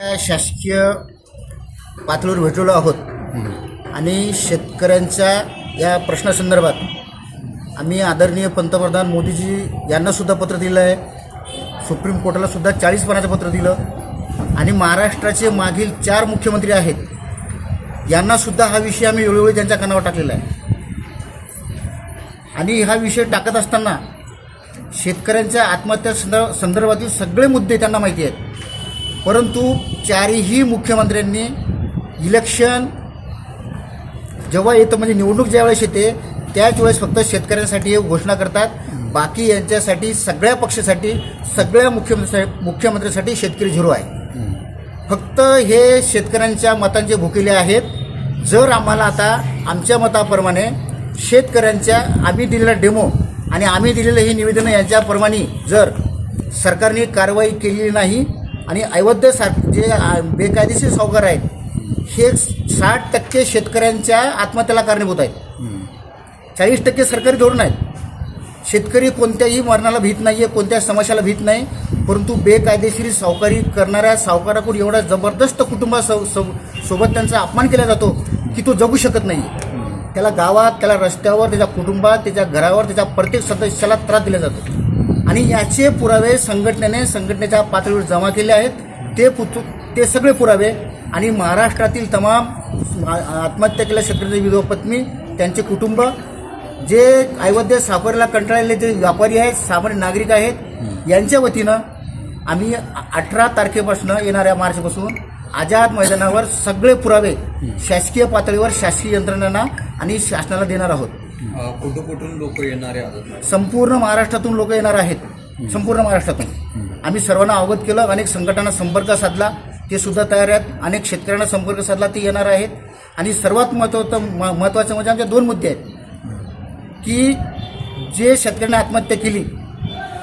शासकीय पातळीवर भेटलेलो आहोत. आणि शेतकऱ्यांच्या या प्रश्नासंदर्भात आम्ही आदरणीय पंतप्रधान मोदीजी यांना सुद्धा पत्र दिलं आहे. सुप्रीम कोर्टाला सुद्धा चाळीस पानाचं पत्र दिलं. आणि महाराष्ट्राचे मागील चार मुख्यमंत्री आहेत. यांना सुद्धा हा विषय आम्ही वेळोवेळी त्यांच्या कानावर टाकलेला आहे. आणि हा विषय टाकत असताना शेतकऱ्यांच्या आत्महत्या संदर्भ संदर्भातील सगळे मुद्दे त्यांना माहिती आहेत. परंतु चारही मुख्यमंत्र्यांनी इलेक्शन जेव्हा येतं म्हणजे निवडणूक ज्यावेळेस येते त्याच वेळेस फक्त शेतकऱ्यांसाठी हे घोषणा करतात. बाकी यांच्यासाठी सगळ्या पक्षासाठी सगळ्या मुख्यमंत्री मुख्यमंत्र्यांसाठी शेतकरी झिरो आहे. फक्त हे शेतकऱ्यांच्या मतांचे भुकेले आहेत. जर आम्हाला आता आमच्या मताप्रमाणे शेतकऱ्यांच्या आम्ही दिलेला डेमो आणि आम्ही दिलेलं हे निवेदनं यांच्याप्रमाणे जर सरकारने कारवाई केलेली नाही आणि अवैध सा जे बेकायदेशीर सावकार आहेत हे साठ टक्के शेतकऱ्यांच्या आत्महत्येला कारणीभूत आहेत. चाळीस टक्के सरकारी धोरण आहेत. शेतकरी कोणत्याही मरणाला भीत नाही आहे कोणत्या समस्याला भीत नाही परंतु बेकायदेशीर सावकारी करणाऱ्या सावकाराकडून एवढा जबरदस्त कुटुंबा सो- सो- सोबत त्यांचा अपमान केला जातो की तो जगू शकत नाही. त्याला गावात त्याला रस्त्यावर त्याच्या कुटुंबात त्याच्या घरावर त्याच्या प्रत्येक सदस्याला त्रास दिला जातो. आणि याचे पुरावे संघटनेने संघटनेच्या पातळीवर जमा केले आहेत. ते पुत ते सगळे पुरावे आणि महाराष्ट्रातील तमाम आत्महत्या केल्या शेतकऱ्यांची विधवा पत्नी त्यांचे कुटुंब जे अयोध्ये सापरला कंटाळलेले जे व्यापारी आहेत सामान्य नागरिक आहेत यांच्या वतीनं आम्ही अठरा तारखेपासून येणाऱ्या मार्चपासून आझाद मैदानावर सगळे पुरावे शासकीय पातळीवर शासकीय यंत्रणांना आणि शासनाला देणार आहोत. कुठं कुठून लोक येणार आहात संपूर्ण महाराष्ट्रातून लोक येणार आहेत. संपूर्ण महाराष्ट्रातून. आम्ही सर्वांना अवगत केलं अनेक संघटना संपर्क साधला ते सुद्धा तयार आहेत. अनेक शेतकऱ्यांना संपर्क साधला ते येणार आहेत. आणि सर्वात महत्त्वाचं म- महत्त्वाचं म्हणजे आमचे दोन मुद्दे आहेत. की जे शेतकऱ्यांनी आत्महत्या केली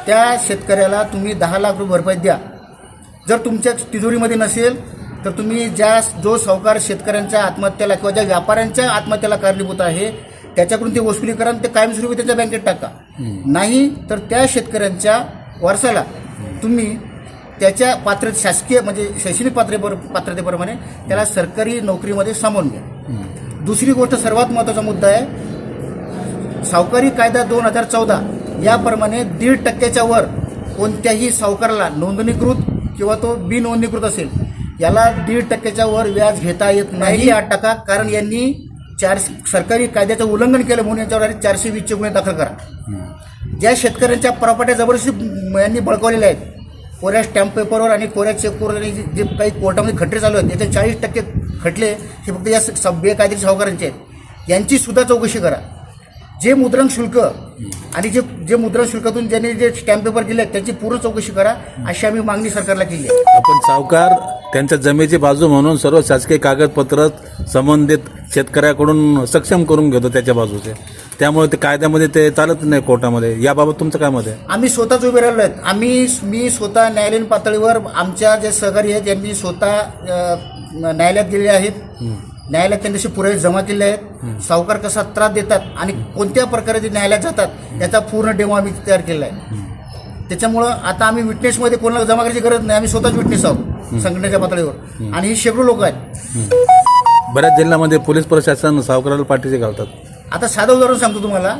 त्या शेतकऱ्याला तुम्ही दहा लाख रुपये भरपाई द्या. जर तुमच्या तिजोरीमध्ये नसेल तर तुम्ही ज्या जो सावकार शेतकऱ्यांच्या आत्महत्याला किंवा ज्या व्यापाऱ्यांच्या आत्महत्याला कारणीभूत आहे त्याच्याकडून ते वसुली करा ते कायमस्वरूपी त्याच्या बँकेत टाका. नाही तर त्या शेतकऱ्यांच्या वारसाला तुम्ही त्याच्या पात्र शासकीय म्हणजे शैक्षणिक पात्रे पात्रतेप्रमाणे त्याला सरकारी नोकरीमध्ये सामावून घ्या. दुसरी गोष्ट सर्वात महत्त्वाचा मुद्दा आहे सावकारी कायदा दोन हजार चौदा याप्रमाणे दीड टक्क्याच्या वर कोणत्याही सावकाराला नोंदणीकृत किंवा तो बिनोंदणीकृत असेल याला दीड टक्क्याच्या वर व्याज घेता येत नाही. आठ टक्का कारण यांनी चार सरकारी कायद्याचं उल्लंघन केलं म्हणून यांच्यावर चारशे वीसचे गुन्हे दाखल करा. ज्या शेतकऱ्यांच्या प्रॉपर्ट्या जबरदस्ती यांनी बळकावलेल्या आहेत कोऱ्या स्टॅम्प पेपरवर आणि कोऱ्या चेकवर आणि जे काही कोर्टामध्ये खटले चालू आहेत त्याचे चाळीस टक्के खटले हे फक्त या स- बेकायदेशीर सावकारांचे आहेत. यांची सुद्धा चौकशी करा. जे मुद्रण शुल्क आणि जे जे मुद्रण शुल्कातून ज्यांनी जे स्टॅम्प पेपर दिले आहेत त्यांची पूर्ण चौकशी करा अशी आम्ही मागणी सरकारला केली आहे. आपण सावकार त्यांच्या जमेची बाजू म्हणून सर्व शासकीय कागदपत्र संबंधित शेतकऱ्याकडून सक्षम करून घेतो त्याच्या बाजूचे. त्यामुळे ते कायद्यामध्ये ते चालत नाही कोर्टामध्ये. याबाबत तुमचं काय मत आहे? आम्ही स्वतःच उभे राहिलो आहेत. आम्ही मी स्वतः न्यायालयीन पातळीवर आमच्या जे सहकारी आहेत त्यांनी स्वतः अ, न्यायालयात गेलेले आहेत. न्यायालयात त्यांच्याशी पुरावे जमा केले आहेत. सावकार कसा त्रास देतात आणि कोणत्या प्रकारे ते न्यायालयात जातात याचा पूर्ण डेमो आम्ही तयार केलेला आहे. त्याच्यामुळं आता आम्ही विटनेसमध्ये कोणाला जमा करायची गरज नाही. आम्ही स्वतःच विटनेस आहोत संघटनेच्या पातळीवर. आणि ही शेकडो लोक आहेत. बऱ्याच जिल्ह्यामध्ये पोलीस प्रशासन सावकाराला पाठीचे घालतात. आता साधं उदाहरण सांगतो तुम्हाला.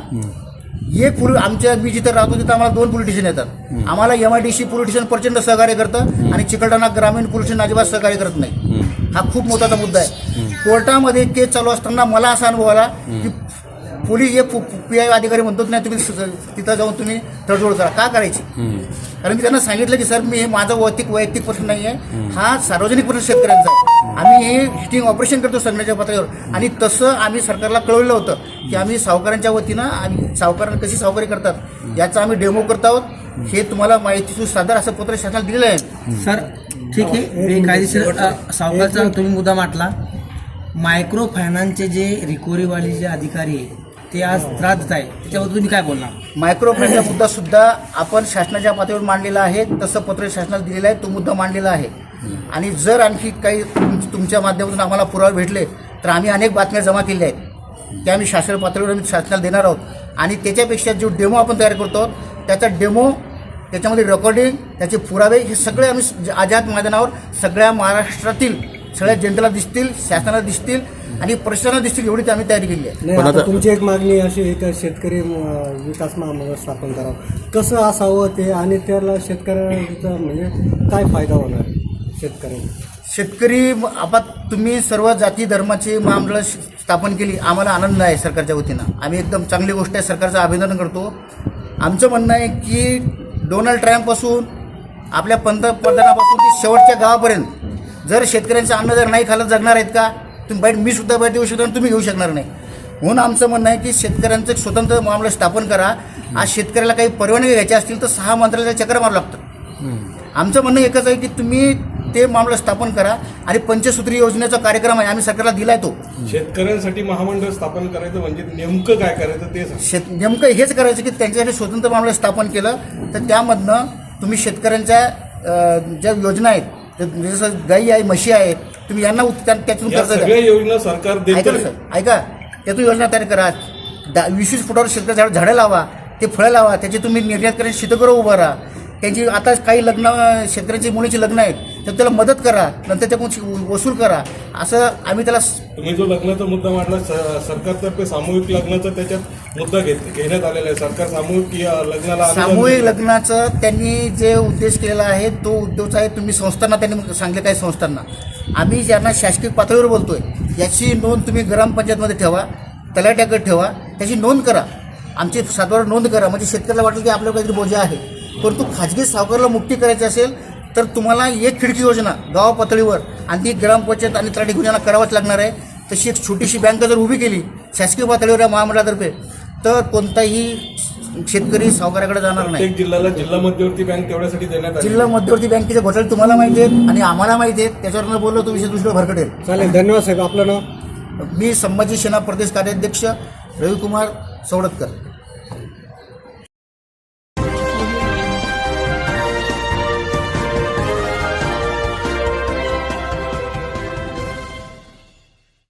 एक पुल आमच्या मी जिथं राहतो तिथं आम्हाला दोन पोलीस स्टेशन येतात. आम्हाला M I D C police station प्रचंड सहकार्य करतं आणि चिकलठाणा ग्रामीण पोलीस स्टेशन अजिबात सहकार्य करत नाही. हा खूप महत्त्वाचा मुद्दा आहे. कोर्टामध्ये केस चालू असताना मला असा अनुभव आला की पोलीस एक पी आय अधिकारी म्हणतोच नाही तुम्ही तिथं जाऊन तुम्ही तडजोड करा. का करायची? कारण की त्यांना सांगितलं की सर मी हे माझा वैयक्तिक वैयक्तिक प्रश्न नाही आहे हा सार्वजनिक प्रश्न शेतकऱ्यांचा आहे. आम्ही हे हिटिंग ऑपरेशन करतो संघटनेच्या पातळीवर. आणि तसं आम्ही सरकारला कळवलं होतं की आम्ही सावकारांच्या वतीनं आम्ही सावकारांना कशी सावकारी करतात याचा आम्ही डेमो करत आहोत. हे तुम्हाला माहिती सादर असं पत्र शासनाला दिलेलं आहे. सर ठीक आहे. बेकायदेशीर अ, सावकारचा तुम्ही मुद्दा मांडला. मायक्रो फायनान्सचे जे रिकव्हरीवाले जे अधिकारी आहे ते आज त्रास देत आहे त्याच्याबद्दल तुम्ही काय बोलणार? मायक्रो फायनान्सचा मुद्दा सुद्धा आपण शासनाच्या पातळीवर मांडलेला आहे तसं पत्र शासनाला दिलेलं आहे तो मुद्दा मांडलेला आहे. आणि जर आणखी काही तुम- तुमच्या माध्यमातून आम्हाला पुरावे भेटले तर आम्ही अनेक बातम्या जमा केल्या आहेत. त्या आम्ही शासन पातळीवर आम्ही शासनाला देणार आहोत. आणि त्याच्यापेक्षा जो डेमो आपण तयार करतो त्याचा डेमो त्याच्यामध्ये रेकॉर्डिंग त्याचे पुरावे हे सगळे आम्ही आझाद मैदानावर सगळ्या महाराष्ट्रातील सगळ्या जनतेला दिसतील शासनाला दिसतील आणि प्रशासनाला दिसतील एवढी ती आम्ही तयारी केली आहे. तुमची एक मागणी अशी आहे का शेतकरी विकास महामंडळ स्थापन करावं. कसं असावं ते आणि त्याला शेतकऱ्याचा म्हणजे काय फायदा होणार शेतकऱ्यांना? शेतकरी म- आपण तुम्ही सर्व जाती धर्माची महामंडळ स्थापन केली आम्हाला आनंद आहे सरकारच्या वतीनं. आम्ही एकदम चांगली गोष्ट आहे सरकारचं अभिनंदन करतो. आमचं म्हणणं आहे की डोनाल्ड ट्रम्पपासून आपल्या पंतप्रधानापासून ते शेवटच्या गावापर्यंत. जर शेतकऱ्यांचं अन्न जर नाही खाल्लं जगणार आहेत का? तुम्ही बाईट मी सुद्धा बाईट देऊ शकतो आणि तुम्ही घेऊ शकणार नाही. म्हणून आमचं म्हणणं आहे की शेतकऱ्यांचं एक स्वतंत्र महामंडळ स्थापन करा. आज शेतकऱ्याला काही परवानगी घ्यायच्या असतील तर सहा मंत्र्याला चक्र मारावं लागतं. आमचं म्हणणं एकच आहे की तुम्ही ते मामला स्थापन करा आणि पंचसूत्री योजनेचा कार्यक्रम आहे आम्ही सरकारला दिलाय तो. शेतकऱ्यांसाठी महामंडळ स्थापन करायचं म्हणजे नेमकं काय करायचं ते सांगा. शेत नेमकं हेच करायचं की त्यांच्यासाठी स्वतंत्र मामला स्थापन केलं तर त्यामधनं तुम्ही शेतकऱ्यांच्या अं, ज्या योजना आहेत जसं गाई आहे म्हशी आहे तुम्ही यांना उत- त्या- त्यातून या कर्ज द्या. सगळ्या योजना सरकार ऐका देत ना सर ऐका. त्यातून योजना तयार करा. दा वीस वीस फुटावर शेतकरी झाड झाडं लावा ते फळं लावा त्याची तुम्ही निर्यात करा शीतगृह उभं राहा. त्यांची आता काही लग्न शेतकऱ्यांची मुलीची लग्न आहेत तर त्याला मदत करा नंतर त्याकडून वसूल करा. असं आम्ही त्याला तुम्ही जो लग्नाचा मुद्दा मांडला सरकारतर्फे सामूहिक लग्नाचा त्याच्यात मुद्दा घेत घेण्यात आलेला आहे. सरकार सामूहिक लग्नाला सामूहिक. लग्नाचं त्यांनी जे उद्देश केलेला आहे तो उद्देश आहे तुम्ही संस्थांना त्यांनी सांगले काही संस्थांना. आम्ही ज्यांना शासकीय पातळीवर बोलतोय याची नोंद तुम्ही ग्रामपंचायतमध्ये ठेवा तलाट्याकडे ठेवा त्याची नोंद करा. आमची सातबार नोंद करा. म्हणजे शेतकऱ्याला वाटेल की आपल्याला काहीतरी बोजा आहे. परंतु खाजगी सावकाराला मुक्ती करायची असेल तर तुम्हाला एक खिडकी योजना गाव पातळीवर आणि ती ग्रामपंचायत आणि तलाठी घेऊन यांना करावंच लागणार आहे. तशी एक छोटीशी बँक जर उभी केली शासकीय पातळीवर या महामंडळातर्फे तर कोणताही शेतकरी सावकाराकडे जाणार नाही. प्रत्येक जिल्ह्याला जिल्हा मध्यवर्ती बँक तेवढ्यासाठी देण्यात आली. जिल्हा मध्यवर्ती बँकेचे घोटाळे तुम्हाला माहिती आहेत आणि आम्हाला माहिती आहेत. त्याच्यावर न बोललो तो विषय दुसरं भरकटेल चालेल धन्यवाद साहेब. आपलं नाव? मी संभाजी सेना प्रदेश कार्याध्यक्ष रविकुमार सवडतकर.